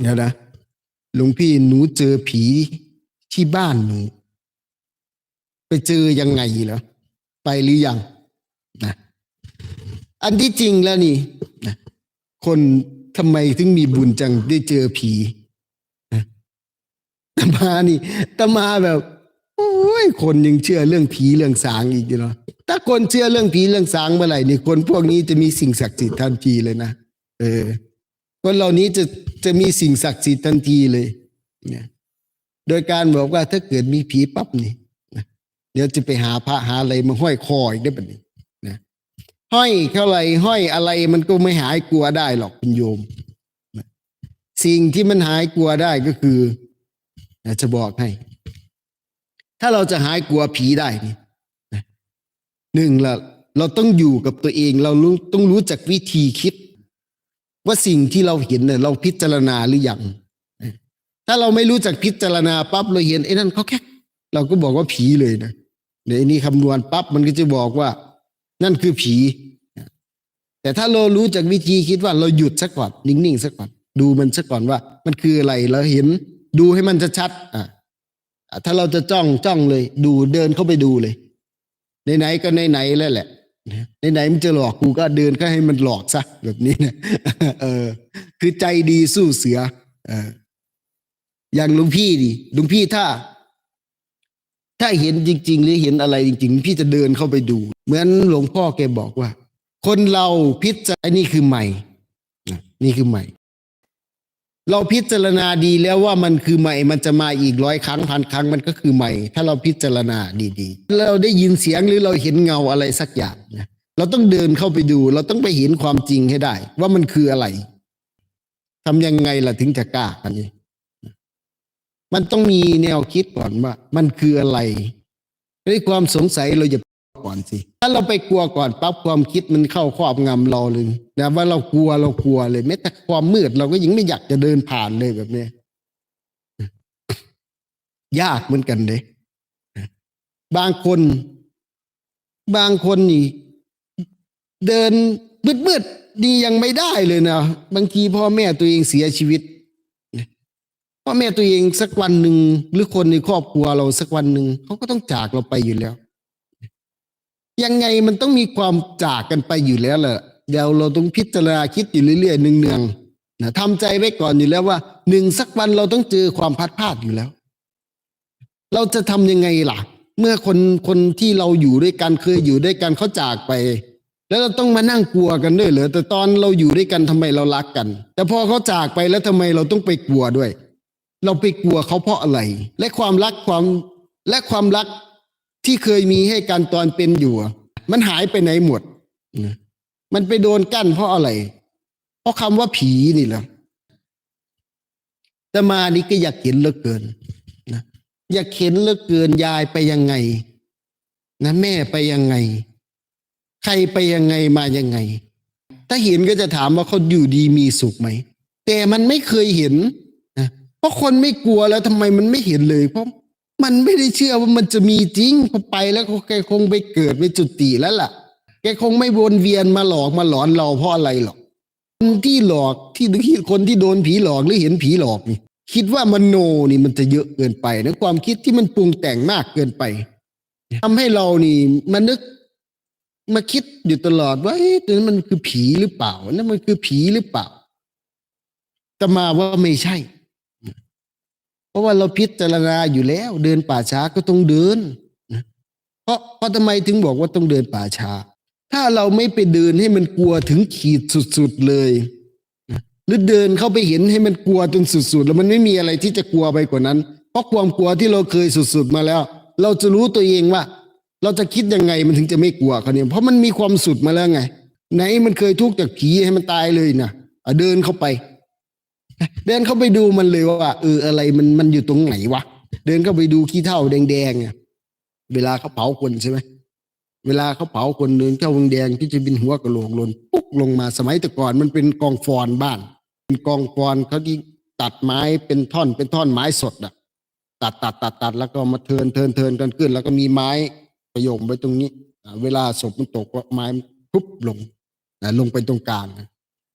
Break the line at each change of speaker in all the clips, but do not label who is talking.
เดี๋ยวนะหลวงพี่หนูเจอผีที่บ้านหนู ไปเจอยังไงเหรอไปหรือยังนะอันที่จริงแล้วนี่นะคนทำไมถึงมีบุญจังได้เจอผีตมานี่ตมาแบบโอ้ยคนยังเชื่อเรื่องผีเรื่องสางอีกอยู่เนาะถ้าคนเชื่อเรื่องผีเรื่องสางเมื่อไหร่นี่คนพวกนี้จะมีสิ่งศักดิ์สิทธิ์ทันทีเลยนะเออ คนเหล่านี้จะจะมีสิ่งศักดิ์สิทธิ์ทันทีเลยเนี่ยโดยการบอกว่าถ้าเกิดมีผีปั๊บนี่นะเดี๋ยวจะไปหาพระหาอะไรมาห้อยคออีกได้แบบนี้นะห้อยเท่าไรห้อยอะไรมันก็ไม่หายกลัวได้หรอกคุณโยมนะสิ่งที่มันหายกลัวได้ก็คือนะจะบอกให้ ถ้าเราจะหายกลัวผีได้นี่หนึ่งละเราต้องอยู่กับตัวเอง เรารู้ต้องรู้จักวิธีคิด ว่าสิ่งที่เราเห็นเนี่ยเราพิจารณาหรือยังถ้าเราไม่รู้จักพิจารณาปั๊บเราเห็นไอ้นั่นเขาแค่เราก็บอกว่าผีเลยนะเดี๋ยวนี่คำนวณปั๊บมันก็จะบอกว่า นั่นคือผี แต่ถ้าเรารู้จักวิธีคิดว่าเราหยุดสักก่อนนิ่งๆสักก่อนดูมันสักก่อนว่า มันคืออะไรเราเห็น ดูให้มันชัดๆอะถ้าเราจะจ้องจ้องเลย ดูเดินเข้าไปดูเลยไหนๆก็ไหนๆแล้วแหละ ไหนๆมันจะหลอกกูก็เดินก็ให้มันหลอกซะแบบนี้นะเออ คือใจดีสู้เสือเอออย่างหลุงพี่ดิหลุงพี่ถ้า ถ้าเห็นจริง ๆ หรือเห็นอะไรจริง ๆ พี่จะเดินเข้าไปดู เหมือนหลวงพ่อแกบอกว่า คนเราพิจารณานี่คือใหม่นี่คือใหม่ เราพิจารณาดีแล้วว่ามันคือใหม่ มันจะมาอีกร้อยครั้งพันครั้งมันก็คือใหม่ ถ้าเราพิจารณาดีๆ เราได้ยินเสียงหรือเราเห็นเงาอะไรสักอย่างนะเราต้องเดินเข้าไปดู เราต้องไปเห็นความจริงให้ได้ ว่ามันคืออะไรทำยังไงล่ะถึงจะกล้าอันนี้ มันต้องมีแนวคิดก่อนว่า มันคืออะไรด้วยความสงสัยเราอย่า ก่อนสิ ถ้าเราไปกลัวก่อนปั๊บความคิดมันเข้าครอบงำเราเลยนะว่าเรากลัวเรากลัวเลยแม้แต่ความมืดเราก็ยังไม่อยากจะเดินผ่านเลยแบบนี้ยากเหมือนกันเลยบางคน บางคนนี่ เดินมืดๆนี่ยังไม่ได้เลยนะบางทีพ่อแม่ตัวเองเสียชีวิตพ่อแม่ตัวเองสักวันหนึ่งหรือคนในครอบครัวเราสักวันหนึ่งเขาก็ต้องจากเราไปอยู่แล้ว ยังไงมันต้องมีความจากกันไปอยู่แล้วแหละเดี๋ยวเราต้องพิจารณาคิดอยู่เรื่อยๆเนืองๆนะทำใจไว้ก่อนอยู่แล้วว่าหนึ่งสักวันเราต้องเจอความพัดพลาดอยู่แล้ว เราจะทำยังไงล่ะ เมื่อคนคนที่เราอยู่ด้วยกันเคยอยู่ด้วยกันเขาจากไป แล้วเราต้องมานั่งกลัวกันด้วยเหรอแต่ตอนเราอยู่ด้วยกันทำไมเรารักกัน แต่พอเขาจากไปแล้วทำไมเราต้องไปกลัวด้วย เราไปกลัวเขาเพราะอะไร และความรักความและความรัก ที่เคยมีให้กันตอนเป็นอยู่ มันหายไปไหนหมดมันไปโดนกั้นเพราะอะไร เพราะคำว่าผีนี่แหละแต่มานี่ก็อยากเห็นเหลือเกินนะอยากเห็นเหลือเกินยายไปยังไง นะแม่ไปยังไง ใครไปยังไงมายังไง ถ้าเห็นก็จะถามว่าเขาอยู่ดีมีสุขไหม แต่มันไม่เคยเห็นนะเพราะคนไม่กลัวแล้วทำไมมันไม่เห็นเลย เพราะ มันไม่ได้เชื่อว่ามันจะมีจริงพอไปแล้วแกคงไปเกิดไปจุติแล้วล่ะ แกคงไม่วนเวียนมาหลอกมาหลอนเราเพราะอะไรหรอกคนที่หลอกที่ที่คนที่โดนผีหลอกหรือเห็นผีหลอกนี่ คิดว่ามโนนี่มันจะเยอะเกินไปนะความคิดที่มันปรุงแต่งมากเกินไปทำให้เรานี่มานึกมาคิดอยู่ตลอดว่าเอ๊ะนั่นมันคือผีหรือเปล่านั่นมันคือผีหรือเปล่าแต่มาว่าไม่ใช่ ราะว่าเราพิจารณาอยู่แล้ว เดินป่าช้าก็ต้องเดินนะเพราะเพราะทำไมถึงบอกว่าต้องเดินป่าช้า ถ้าเราไม่ไปเดินให้มันกลัวถึงขีดสุดๆเลยหรือเดินเข้าไปเห็นให้มันกลัวจนสุดๆ แล้วมันไม่มีอะไรที่จะกลัวไปกว่านั้น เพราะความกลัวที่เราเคยสุดๆมาแล้ว เราจะรู้ตัวเองว่า เราจะคิดยังไงมันถึงจะไม่กลัวเขาเนี่ยเพราะมันมีความสุดมาแล้วไง ไหนมันเคยทุกข์จากผีให้มันตายเลยนะ่ะเดินเข้าไป เดินเข้าไปดูมันเลยว่าเอออะไรมันมันอยู่ตรงไหนวะเดินเข้าไปดูขี้เท่าแดงๆเนี่ยเวลาเขาเผาคนใช่ไหมเวลาเขาเผาคนเดินเข้าแดงที่จะบินหัวกระโหลกลนปุ๊กลงมาสมัยแต่ก่อนมันเป็นกองฟอนบ้าน เป็นกองฟอนเขาที่ตัดไม้เป็นท่อนเป็นท่อนไม้สดอะตัดตัดตัดตัดแล้วก็มาเทินเทินเทินกันขึ้น แล้วก็มีไม้ประโยงไว้ตรงนี้เวลาศพมันตกไม้มันทุบลงนะลงไปตรงกลาง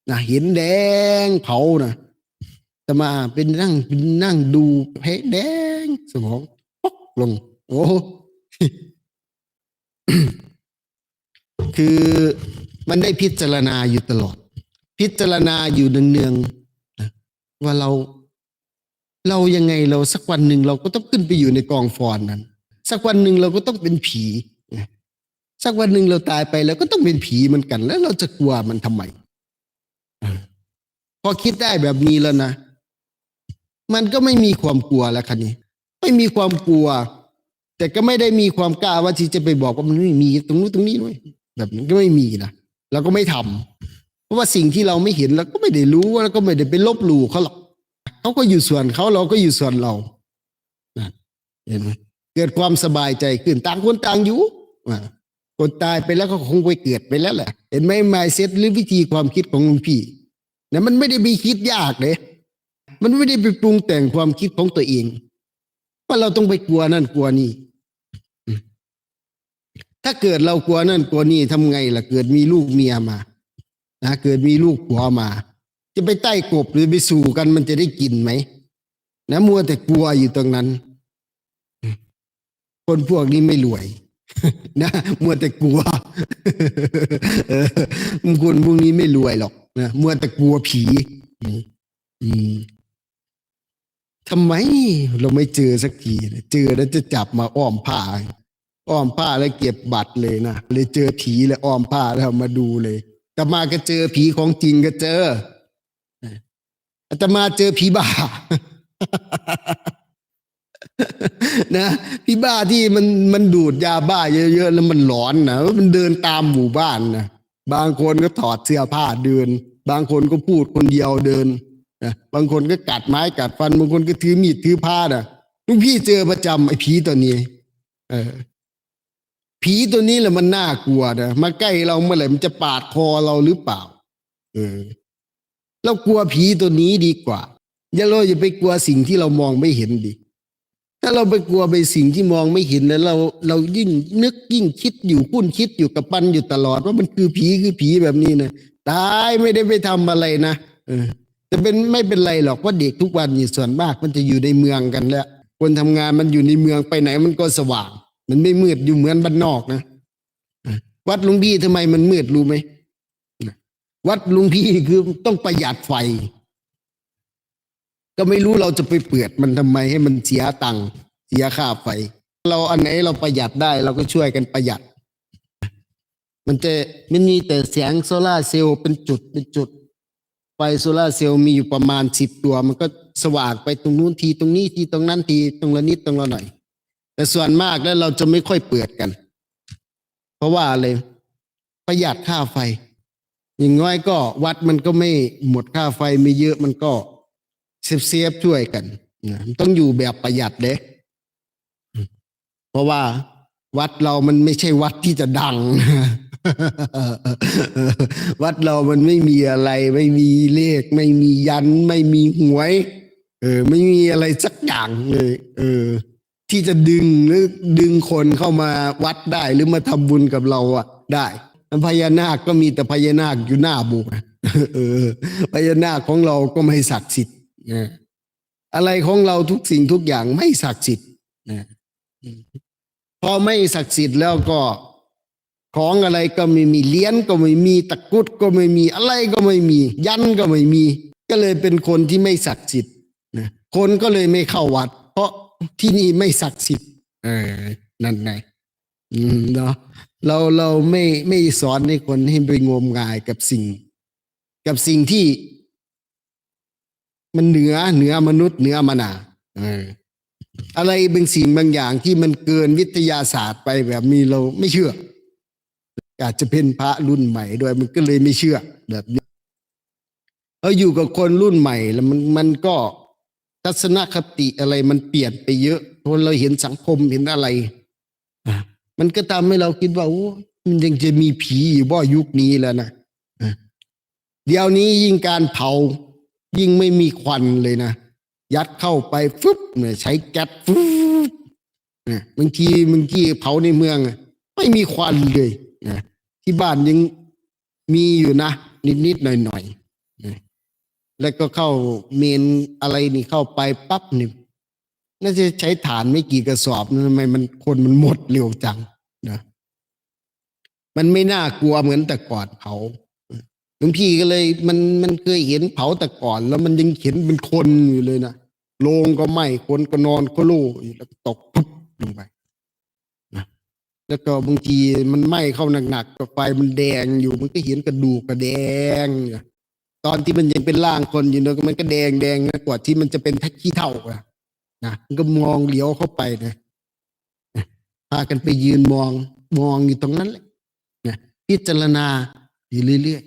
นะเห็นแดงเผานะ มาเป็นนั่งเป็นนั่งดูเพะแดง สมองปกลง โอ้คือมันได้พิจารณาอยู่ตลอด พิจารณาอยู่เนืองๆนะว่าเรา เรายังไงเราสักวันหนึ่งเราก็ต้องขึ้นไปอยู่ในกองฟอนนั้น สักวันหนึ่งเราก็ต้องเป็นผีสักวันหนึ่งเราตายไปแล้วก็ต้องเป็นผีเหมือนกัน แล้วเราจะกลัวมันทำไมพอคิดได้แบบนี้แล้วนะ มันก็ไม่มีความกลัวแล้วคันนี้ ไม่มีความกลัว แต่ก็ไม่ได้มีความกล้าว่าที่จะไปบอกว่ามันไม่มีตรงนู้นตรงนี้ด้วยแบบนี้ก็ไม่มีนะเราก็ไม่ทำเพราะว่าสิ่งที่เราไม่เห็นเราก็ไม่ได้รู้ว่าเราก็ไม่ได้ไปลบหลู่เขาหรอกเขาก็อยู่ส่วนเขาเราก็อยู่ส่วนเราเห็นไหมเกิดความสบายใจขึ้นต่างคนต่างอยู่คนตายไปแล้วก็คงไปเกิดไปแล้วแหละ เห็นไหมมายเซ็ตหรือวิธีความคิดของหลวงพี่นะมันไม่ได้มีคิดยากเลย มันไม่ได้ไปปรุงแต่งความคิดของตัวเอง ว่าเราต้องไปกลัวนั่นกลัวนี่ ถ้าเกิดเรากลัวนั่นกลัวนี่ทำไงล่ะ เกิดมีลูกเมียมา นะเกิดมีลูกผัวมา จะไปใต้กบหรือไปสู่กันมันจะได้กินไหมนะมัวแต่กลัวอยู่ตรงนั้น คนพวกนี้ไม่รวย นะมัวแต่กลัวเออคนพวกนี้ไม่รวยหรอกนะมัวแต่กลัวผี อืม ทำไมเราไม่เจอสักทีเจอแล้วจะจับมาอ้อมผ้า อ้อมผ้าแล้วเก็บบัตรเลยนะเลยเจอผีแล้วอ้อมผ้าแล้วมาดูเลยแต่มาก็เจอผีของจริงก็เจออาตมาเจอผีบ้า นะพี่บ้าที่มันมันดูดยาบ้าเยอะๆแล้วมันหลอนนะมันเดินตามหมู่บ้านนะบางคนก็ถอดเสื้อผ้าเดิน บางคนก็พูดคนเดียวเดิน นะบางคนก็กัดไม้กัดฟัน บางคนก็ถือมีดถือผ้าน่ะลุงพี่เจอประจำไอ้ผีตัวนี้ เออ ผีตัวนี้แหละมันน่ากลัวนะมาใกล้เราเมื่อไหร่มันจะปาดคอเราหรือเปล่า เออเรากลัวผีตัวนี้ดีกว่า อย่าเราอย่าไปกลัวสิ่งที่เรามองไม่เห็นดิถ้าเราไปกลัวไปสิ่งที่มองไม่เห็นแล้วเราเรายิ่งนึกยิ่งคิดอยู่คุ้นคิดอยู่กับปันอยู่ตลอด ว่ามันคือผีคือผีแบบนี้นะตายไม่ได้ไปทำอะไรนะเออ แต่เป็นไม่เป็นไรหรอกว่าเด็กทุกวันนี่ส่วนมากมันจะอยู่ในเมืองกันแล้วคนทำงานมันอยู่ในเมืองไปไหนมันก็สว่าง มันไม่มืดอยู่เหมือนบ้านนอกนะวัดลุงพี่ทำไมมันมืดรู้ไหมวัดลุงพี่คือต้องประหยัดไฟ ก็ไม่รู้เราจะไปเปิดมันทำไมให้มันเสียตังค์เสียค่าไฟเราอันไหนเราประหยัดได้ เราก็ช่วยกันประหยัด มันจะมันมีแต่แสงโซลาเซลล์เป็นจุดเป็นจุด ฟโซลาเซลล์มีอยู่ประมาณสิบตัว มันก็สว่างไปตรงนู้นทีตรงนี้ทีตรงนั้นทีตรงละนิดตรงละหน่อย แต่ส่วนมากแล้วเราจะไม่ค่อยเปิดกัน เพราะว่าอะไรประหยัดค่าไฟ อย่างน้อยก็วัดมันก็ไม่หมดค่าไฟไม่เยอะมันก็เซฟเซฟช่วยกันนะมันต้องอยู่แบบประหยัดเด้เพราะว่าวัดเรามันไม่ใช่วัดที่จะดัง วัดเรามันไม่มีอะไร ไม่มีเลข ไม่มียัน ไม่มีหวย เออ ไม่มีอะไรสักอย่างเลย เออ ที่จะดึงหรือดึงคนเข้ามาวัดได้หรือมาทำบุญกับเราอะได้พญานาคก็มีแต่พญานาคอยู่หน้าโบุกเออพญานาคของเราก็ไม่ศักดิ์สิทธิ์นะอะไรของเราทุกสิ่งทุกอย่างไม่ศักดิ์สิทธิ์นะพอไม่ศักดิ์สิทธิ์แล้วก็ ของอะไรก็ไม่มีเลี้ยนก็ไม่มีตะกุดก็ไม่มีอะไรก็ไม่มี ยันก็ไม่มี ก็เลยเป็นคนที่ไม่ศักดิ์สิทธิ์นะคนก็เลยไม่เข้าวัด เพราะที่นี่ไม่ศักดิ์สิทธิ์เออนั่นไงอืมเนาะเราเราไม่ไม่สอนให้คนให้ไปงมงายกับสิ่ง กับสิ่งที่ มันเหนือเหนือมนุษย์เหนือมนาเอออะไรบางสิ่งบางอย่างที่มันเกินวิทยาศาสตร์ไปแบบนี้เราไม่เชื่อ อาจจะเป็นพระรุ่นใหม่ด้วยมันก็เลยไม่เชื่อแบบนี้เราอยู่กับคนรุ่นใหม่แล้วมันมันก็ทัศนคติอะไรมันเปลี่ยนไปเยอะคนเราเห็นสังคมเห็นอะไรอะมันก็ทำให้เราคิดว่าโอ้มันยังจะมีผีอยู่บ่ยุคนี้แล้วนะอะเดี๋ยวนี้ยิ่งการเผา ยิ่งไม่มีควันเลยนะยัดเข้าไปฟึบเนี่ยใช้แก๊สฟึบเนี่ยบางทีบางทีเผาในเมืองอะไม่มีควันเลยนะ ที่บ้านยังมีอยู่นะ นิดๆหน่อยๆนะแล้วก็เข้าเมนอะไรนี่เข้าไปปั๊บนี่น่าจะใช้ฐานไม่กี่กระสอบนะทำไมมันคนมันหมดเร็วจังนะมันไม่น่ากลัวเหมือนแต่ก่อนเผาหลวงพี่ก็เลยมันมันเคยเห็นเผาแต่ก่อน แล้วมันยังเห็นเป็นคนอยู่เลยนะโลงก็ไหม้คนก็นอนก็ลู่แล้วตกปุ๊บลงไป แล้วก็บางทีมันไหม้เข้าหนักๆก็ไฟมันแดงอยู่มันก็เห็นกระดูกกระแดงตอนที่มันยังเป็นร่างคนอยู่เนอะมันก็แดงแดงนะกว่าที่มันจะเป็นแท็กขี้เท่าอะนะมันก็มองเลี้ยวเข้าไปนะนะพากันไปยืนมองมองอยู่ตรงนั้นแหละนะพิจารณาอยู่เรื่อย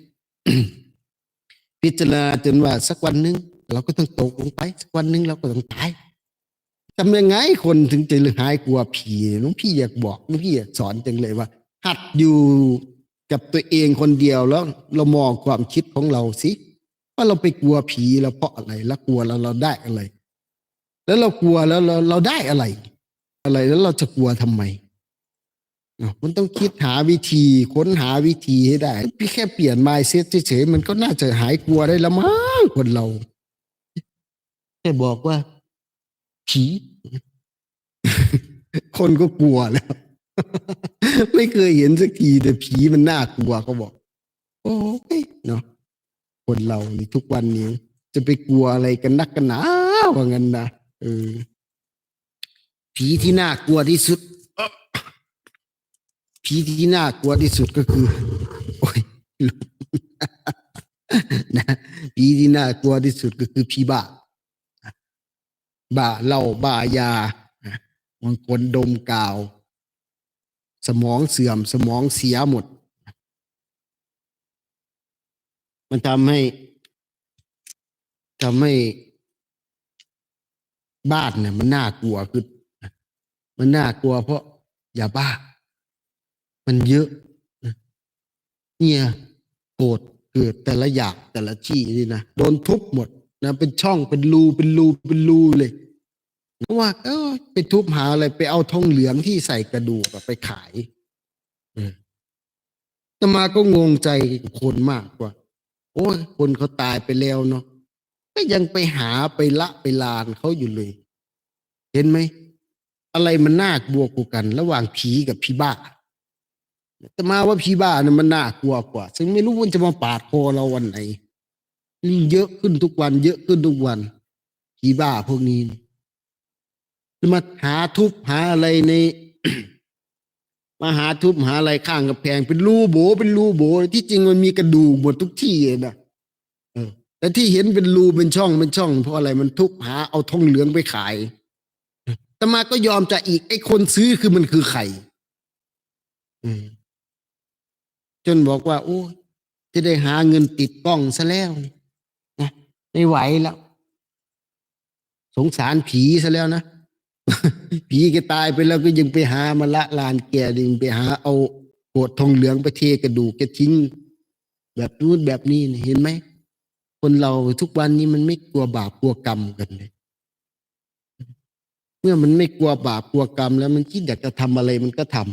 ๆพิจารณาจนว่าสักวันหนึ่งเราก็ต้องตกลงไป สักวันหนึ่งเราก็ต้องตาย ทำยังไงคนถึงจะหายกลัวผีหลวงพี่อยากบอกหลวงพี่อยากสอนจังเลยว่า หัดอยู่กับตัวเองคนเดียวแล้วเรามองความคิดของเราสิว่าเราไปกลัวผีเราเพราะอะไรแล้วกลัวแล้วเราได้อะไร แล้วเรากลัวแล้วเราเราได้อะไร อะไรแล้วเราจะกลัวทำไมมันต้องคิดหาวิธีค้นหาวิธีให้ได้ พี่แค่เปลี่ยน mindset เฉยๆมันก็น่าจะหายกลัวได้ละมั้งคนเราแค่บอกว่า ผี คนก็กลัวแล้ว ไม่เคยเห็นสักทีแต่ผีมันน่ากลัวเขาบอก โอ้ยเนาะคนเรานี่ทุกวันนี้ จะไปกลัวอะไรกันนักกันหนาว่างั้นนะเออผีที่น่ากลัวที่สุดผีที่น่ากลัวที่สุดก็คือ โอ้ยนะผีที่น่ากลัวที่สุดก็คือผีบ้า บ้าเหล้าบ้ายาบางคนดมกาว สมองเสื่อมสมองเสียหมด มันทำให้ทำให้บ้านเนี่ยมันน่ากลัวคือมันน่ากลัวเพราะยาบ้า มันเยอะนะเนี่ยโกรธเกิดแต่ละอย่างแต่ละที่นี่นะโดนทุบหมด นะเป็นช่องเป็นรูเป็นรูเป็นรูเลยเพราะว่าเออไปทุบหาอะไรไปเอาทองเหลืองที่ใส่กระดูกไปขายออแตมาก็งงใจคนมากกว่า โอ้ยคนเขาตายไปแล้วเนาะก็ยังไปหาไปละไปลานเขาอยู่เลย เห็นไหม อะไรมันน่ากลัวกว่ากัน ระหว่างผีกับผีบ้าแต่มาว่าผีบ้านี่ยมันน่ากลัวกว่า ซึ่งไม่รู้มันจะมาปาดคอเราวันไหน นี่เยอะขึ้นทุกวัน เยอะขึ้นทุกวันผีบ้าพวกนี้มาหาทุบหาอะไรในมาหาทุบหาอะไรข้างกระแพงเป็นรูโบ เป็นรูโบ ที่จริงมันมีกระดูกหมดทุกที่เลยนะเออ แต่ที่เห็นเป็นรูเป็นช่องเป็นช่อง เพราะอะไรมันทุบหาเอาทองเหลืองไปขายตมาก็ยอมจะอีกไอ้คนซื้อคือมันคือใครจนบอกว่า โอ้จะได้หาเงินติดกล้องซะแล้ว ไม่ไหวแล้ว สงสารผีซะแล้วนะ ผีแกตายไปแล้วก็ยังไปหามาละลานแกดึงไปหาเอาโกดทองเหลืองไปเทกระดูกแกทิ้ง แบบนู้นแบบนี้นี่เห็นไหม คนเราทุกวันนี้มันไม่กลัวบาปกลัวกรรมกันเลยเมื่อมันไม่กลัวบาปกลัวกรรมแล้วมันคิดอยากจะทำอะไรมันก็ทำ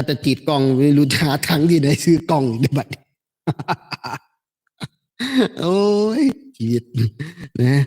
ถ้าจะติดกล้องไม่รู้จะหาทางที่ไหนซื้อกล้องได้บัดโอ้ยชีวิตนะ